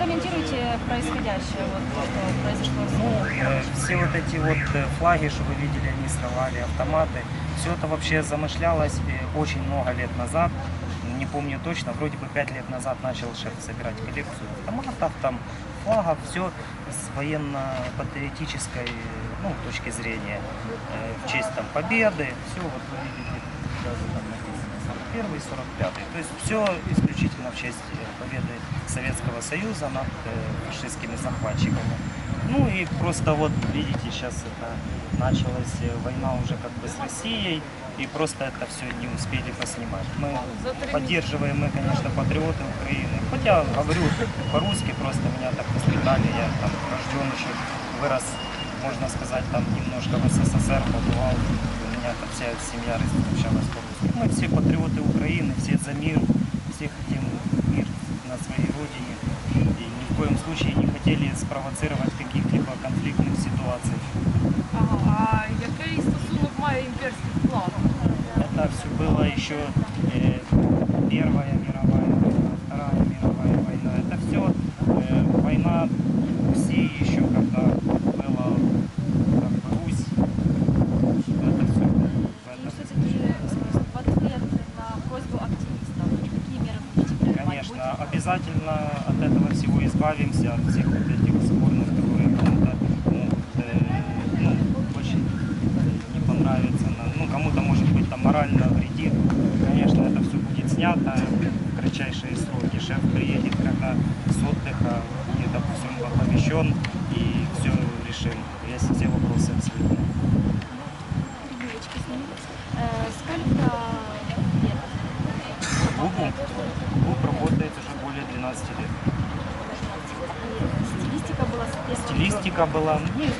Прокомментируйте происходящее, вот то, что произошло Ну, э, все вот эти вот э, флаги, что вы видели, они срывали, автоматы, все это вообще замышлялось э, очень много лет назад. Не помню точно, вроде бы пять лет назад начал шеф собирать коллекцию автоматов, там флагов, все с военно-патриотической ну, точки зрения, э, в честь там победы, все вот вы видите, даже там написано 41 45 То есть все исключительно в честь э, победы Советского Союза над э, фашистскими захватчиками. Ну и просто вот видите, сейчас это началась э, война уже как бы с Россией, и просто это все не успели поснимать. Мы поддерживаем, мы, конечно, патриоты Украины. Хотя говорю по-русски, просто меня так воспитали, я там рожден еще, вырос, можно сказать, там немножко в СССР побывал. Вся семья общалась по-русски. Мы все патриоты Украины, все за мир, все хотим мир на своей родине. И ни в коем случае не хотели спровоцировать каких-либо конфликтных ситуаций. Ага, а який стосунок має імперський флаг? Это все было еще э, Первая мировая война, Вторая мировая война. Это все война России еще, когда была как бы Русь. Это все в И этом. все-таки в ответ на просьбу активистов, какие меры будете принимать? Конечно, обязательно от этого всего избавимся, от всех вот этих сборных, которые кому-то могут, э, ну, очень не понравится. Ну, кому-то, может быть, там морально вредит. Конечно, это все будет снято в кратчайшие сроки. Шеф приедет, когда с отдыха будет обо всем оповещен и все решим. Если все вопросы абсолютно. Э, Сколько лет? Губу, губ работает уже более 12 лет. Стилистика была? Стилистика была, ну,